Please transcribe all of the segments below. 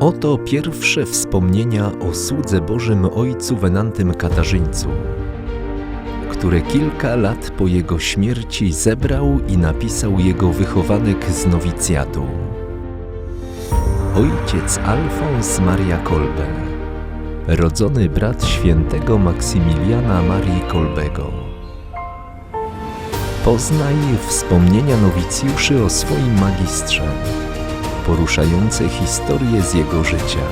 Oto pierwsze wspomnienia o słudze Bożym Ojcu Wenantym Katarzyńcu, które kilka lat po jego śmierci zebrał i napisał jego wychowanek z nowicjatu. Ojciec Alfons Maria Kolbe, rodzony brat świętego Maksymiliana Marii Kolbego. Poznaj wspomnienia nowicjuszy o swoim magistrze, poruszające historię z jego życia.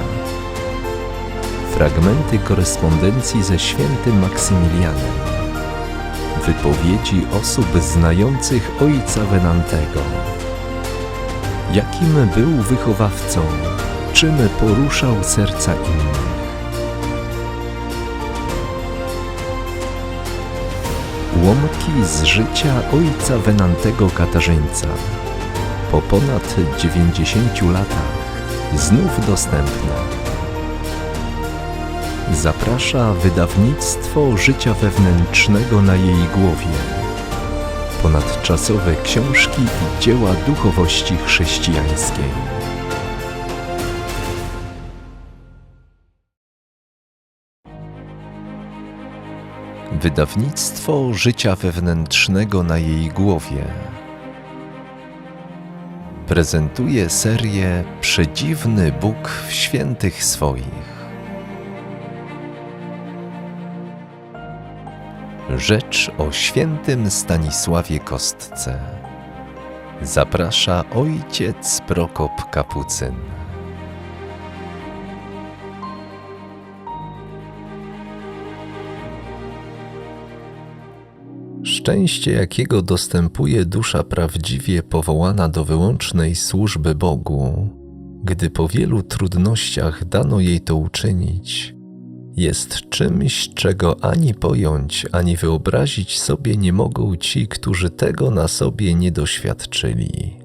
Fragmenty korespondencji ze świętym Maksymilianem. Wypowiedzi osób znających ojca Wenantego. Jakim był wychowawcą, czym poruszał serca innych. Łomki z życia ojca Wenantego Katarzyńca. Po ponad 90 latach znów dostępne. Zaprasza wydawnictwo życia wewnętrznego na jej głowie. Ponadczasowe książki i dzieła duchowości chrześcijańskiej. Wydawnictwo życia wewnętrznego na jej głowie prezentuje serię Przedziwny Bóg w świętych swoich. Rzecz o świętym Stanisławie Kostce. Zaprasza ojciec Prokop Kapucyn. Szczęście, jakiego dostępuje dusza prawdziwie powołana do wyłącznej służby Bogu, gdy po wielu trudnościach dano jej to uczynić, jest czymś, czego ani pojąć, ani wyobrazić sobie nie mogą ci, którzy tego na sobie nie doświadczyli.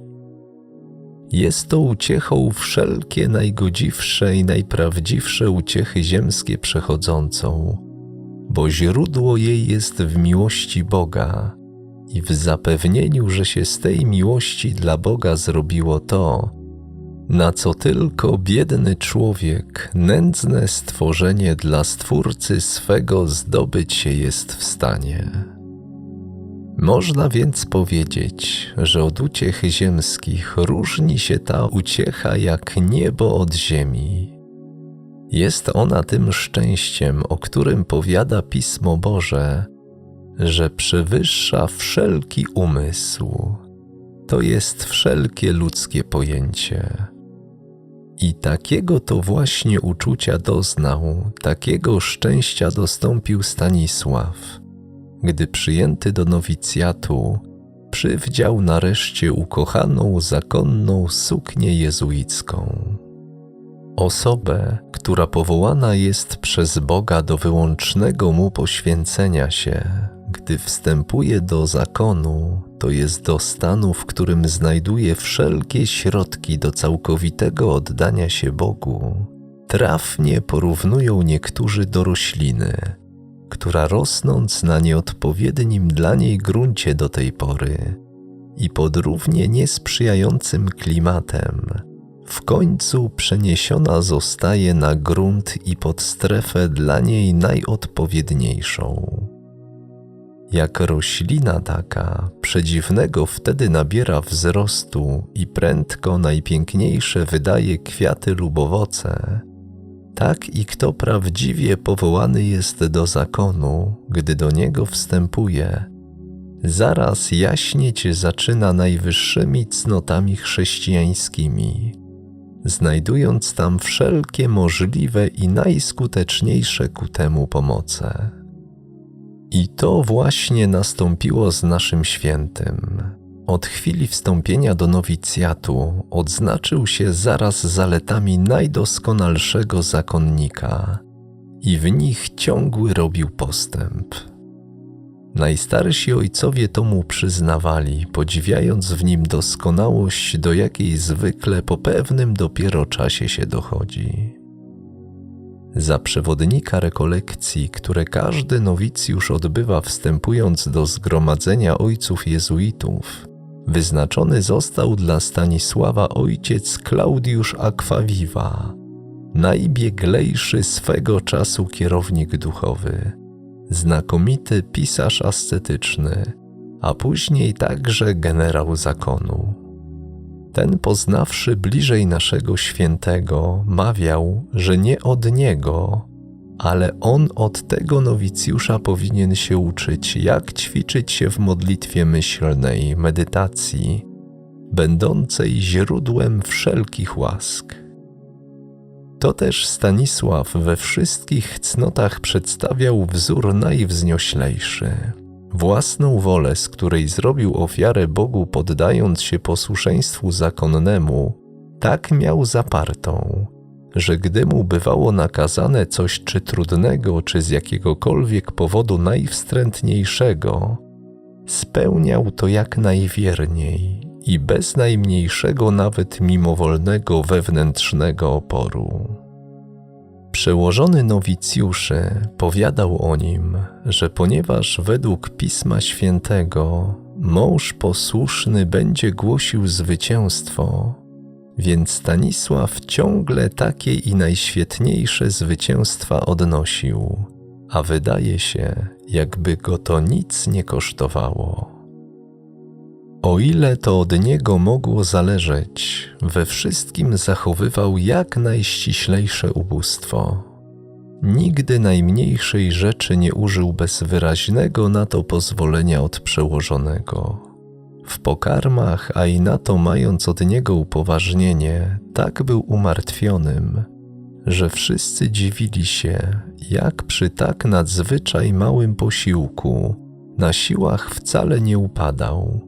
Jest to uciechą wszelkie najgodziwsze i najprawdziwsze uciechy ziemskie przechodzącą, bo źródło jej jest w miłości Boga i w zapewnieniu, że się z tej miłości dla Boga zrobiło to, na co tylko biedny człowiek, nędzne stworzenie dla Stwórcy swego zdobyć się jest w stanie. Można więc powiedzieć, że od uciech ziemskich różni się ta uciecha jak niebo od ziemi. Jest ona tym szczęściem, o którym powiada Pismo Boże, że przewyższa wszelki umysł. To jest wszelkie ludzkie pojęcie. I takiego to właśnie uczucia doznał, takiego szczęścia dostąpił Stanisław, gdy przyjęty do nowicjatu, przywdział nareszcie ukochaną zakonną suknię jezuicką. Osobę, która powołana jest przez Boga do wyłącznego mu poświęcenia się, gdy wstępuje do zakonu, to jest do stanu, w którym znajduje wszelkie środki do całkowitego oddania się Bogu, trafnie porównują niektórzy do rośliny, która rosnąc na nieodpowiednim dla niej gruncie do tej pory i pod równie niesprzyjającym klimatem, w końcu przeniesiona zostaje na grunt i pod strefę dla niej najodpowiedniejszą. Jak roślina taka, przedziwnego wtedy nabiera wzrostu i prędko najpiękniejsze wydaje kwiaty lub owoce, tak i kto prawdziwie powołany jest do zakonu, gdy do niego wstępuje, zaraz jaśnieć zaczyna najwyższymi cnotami chrześcijańskimi, znajdując tam wszelkie możliwe i najskuteczniejsze ku temu pomoce. I to właśnie nastąpiło z naszym świętym. Od chwili wstąpienia do nowicjatu odznaczył się zaraz zaletami najdoskonalszego zakonnika i w nich ciągły robił postęp. Najstarsi ojcowie to mu przyznawali, podziwiając w nim doskonałość, do jakiej zwykle po pewnym dopiero czasie się dochodzi. Za przewodnika rekolekcji, które każdy nowicjusz odbywa wstępując do zgromadzenia ojców jezuitów, wyznaczony został dla Stanisława ojciec Klaudiusz Aquaviva, najbieglejszy swego czasu kierownik duchowy, znakomity pisarz ascetyczny, a później także generał zakonu. Ten poznawszy bliżej naszego świętego, mawiał, że nie od niego, ale on od tego nowicjusza powinien się uczyć, jak ćwiczyć się w modlitwie myślnej, medytacji, będącej źródłem wszelkich łask. To też Stanisław we wszystkich cnotach przedstawiał wzór najwznioślejszy. Własną wolę, z której zrobił ofiarę Bogu, poddając się posłuszeństwu zakonnemu, tak miał zapartą, że gdy mu bywało nakazane coś czy trudnego, czy z jakiegokolwiek powodu najwstrętniejszego, spełniał to jak najwierniej i bez najmniejszego nawet mimowolnego wewnętrznego oporu. Przełożony nowicjuszy powiadał o nim, że ponieważ według Pisma Świętego mąż posłuszny będzie głosił zwycięstwo, więc Stanisław ciągle takie i najświetniejsze zwycięstwa odnosił, a wydaje się, jakby go to nic nie kosztowało. O ile to od niego mogło zależeć, we wszystkim zachowywał jak najściślejsze ubóstwo. Nigdy najmniejszej rzeczy nie użył bez wyraźnego na to pozwolenia od przełożonego. W pokarmach, a i na to mając od niego upoważnienie, tak był umartwionym, że wszyscy dziwili się, jak przy tak nadzwyczaj małym posiłku na siłach wcale nie upadał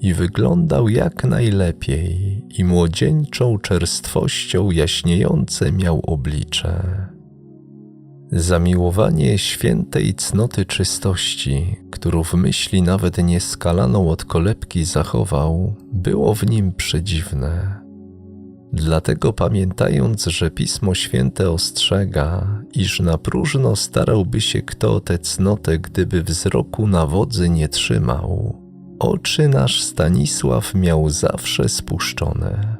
i wyglądał jak najlepiej i młodzieńczą czerstwością jaśniejące miał oblicze. Zamiłowanie świętej cnoty czystości, którą w myśli nawet nieskalaną od kolebki zachował, było w nim przedziwne. Dlatego pamiętając, że Pismo Święte ostrzega, iż na próżno starałby się kto o tę cnotę, gdyby wzroku na wodzy nie trzymał, oczy nasz Stanisław miał zawsze spuszczone.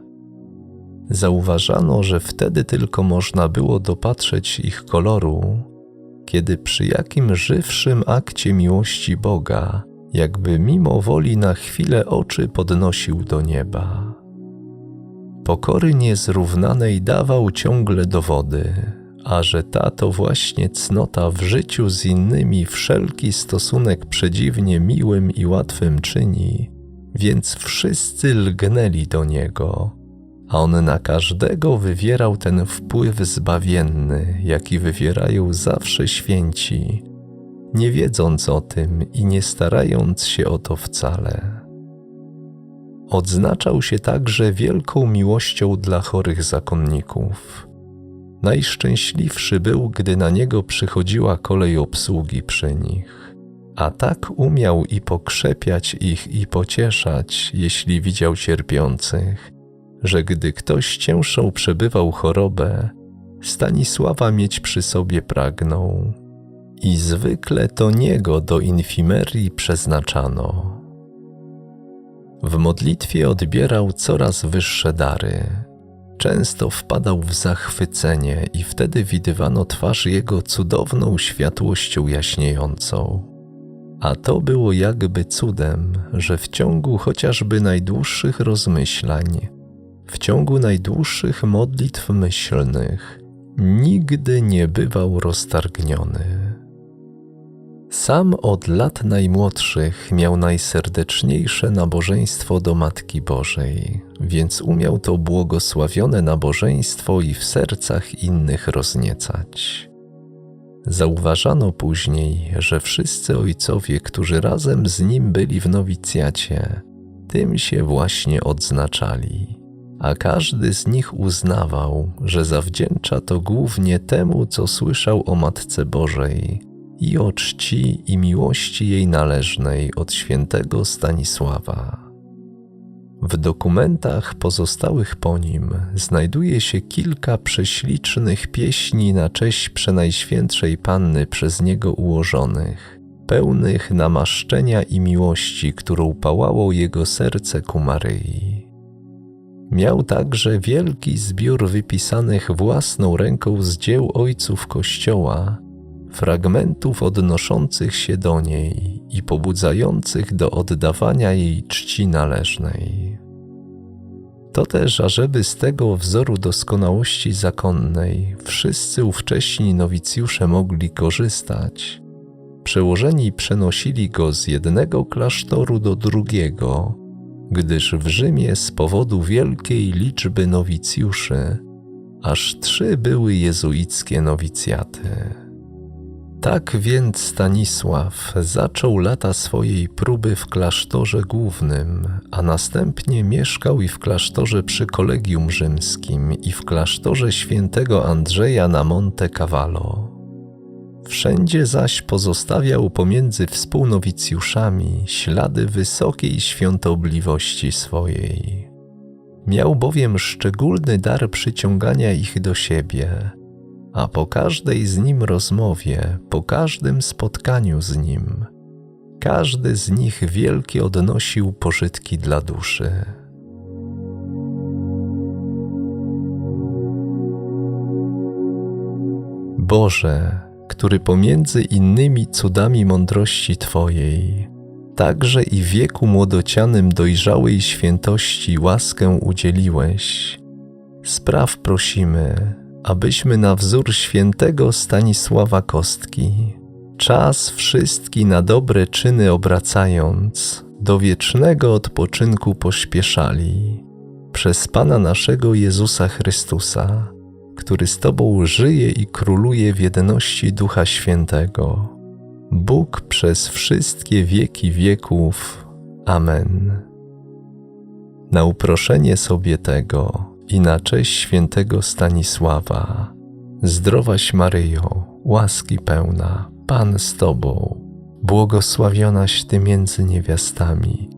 Zauważano, że wtedy tylko można było dopatrzeć ich koloru, kiedy przy jakim żywszym akcie miłości Boga, jakby mimo woli na chwilę oczy podnosił do nieba. Pokory niezrównanej dawał ciągle dowody, a że ta to właśnie cnota w życiu z innymi wszelki stosunek przedziwnie miłym i łatwym czyni, więc wszyscy lgnęli do niego, a on na każdego wywierał ten wpływ zbawienny, jaki wywierają zawsze święci, nie wiedząc o tym i nie starając się o to wcale. Odznaczał się także wielką miłością dla chorych zakonników. Najszczęśliwszy był, gdy na niego przychodziła kolej obsługi przy nich, a tak umiał i pokrzepiać ich i pocieszać, jeśli widział cierpiących, że gdy ktoś cięższą przebywał chorobę, Stanisława mieć przy sobie pragnął i zwykle to niego do infimerii przeznaczano. W modlitwie odbierał coraz wyższe dary. Często wpadał w zachwycenie i wtedy widywano twarz jego cudowną światłością jaśniejącą. A to było jakby cudem, że w ciągu chociażby najdłuższych rozmyślań w ciągu najdłuższych modlitw myślnych nigdy nie bywał roztargniony. Sam od lat najmłodszych miał najserdeczniejsze nabożeństwo do Matki Bożej, więc umiał to błogosławione nabożeństwo i w sercach innych rozniecać. Zauważano później, że wszyscy ojcowie, którzy razem z nim byli w nowicjacie, tym się właśnie odznaczali a każdy z nich uznawał, że zawdzięcza to głównie temu, co słyszał o Matce Bożej i o czci i miłości jej należnej od świętego Stanisława. W dokumentach pozostałych po nim znajduje się kilka prześlicznych pieśni na cześć Przenajświętszej Panny przez niego ułożonych, pełnych namaszczenia i miłości, którą pałało jego serce ku Maryi. Miał także wielki zbiór wypisanych własną ręką z dzieł ojców Kościoła, fragmentów odnoszących się do niej i pobudzających do oddawania jej czci należnej. To też, ażeby z tego wzoru doskonałości zakonnej wszyscy ówcześni nowicjusze mogli korzystać, przełożeni przenosili go z jednego klasztoru do drugiego, gdyż w Rzymie z powodu wielkiej liczby nowicjuszy aż trzy były jezuickie nowicjaty. Tak więc Stanisław zaczął lata swojej próby w klasztorze głównym, a następnie mieszkał i w klasztorze przy Kolegium Rzymskim i w klasztorze świętego Andrzeja na Monte Cavallo. Wszędzie zaś pozostawiał pomiędzy współnowicjuszami ślady wysokiej świątobliwości swojej. Miał bowiem szczególny dar przyciągania ich do siebie, a po każdej z nim rozmowie, po każdym spotkaniu z nim, każdy z nich wielkie odnosił pożytki dla duszy. Boże, który pomiędzy innymi cudami mądrości Twojej, także i wieku młodocianym dojrzałej świętości łaskę udzieliłeś, spraw prosimy, abyśmy na wzór świętego Stanisława Kostki, czas wszystki na dobre czyny obracając, do wiecznego odpoczynku pośpieszali, przez Pana naszego Jezusa Chrystusa, który z Tobą żyje i króluje w jedności Ducha Świętego. Bóg przez wszystkie wieki wieków. Amen. Na uproszenie sobie tego i na cześć świętego Stanisława, zdrowaś Maryjo, łaski pełna, Pan z Tobą, błogosławionaś Ty między niewiastami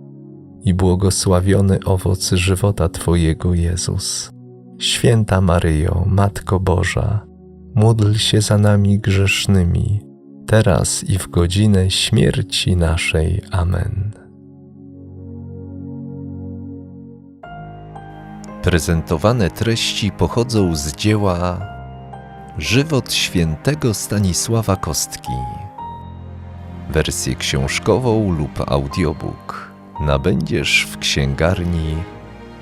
i błogosławiony owoc żywota Twojego Jezus. Święta Maryjo, Matko Boża, módl się za nami grzesznymi, teraz i w godzinę śmierci naszej. Amen. Prezentowane treści pochodzą z dzieła Żywot świętego Stanisława Kostki. Wersję książkową lub audiobook nabędziesz w księgarni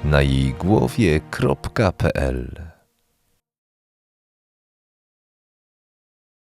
na jej głowie.pl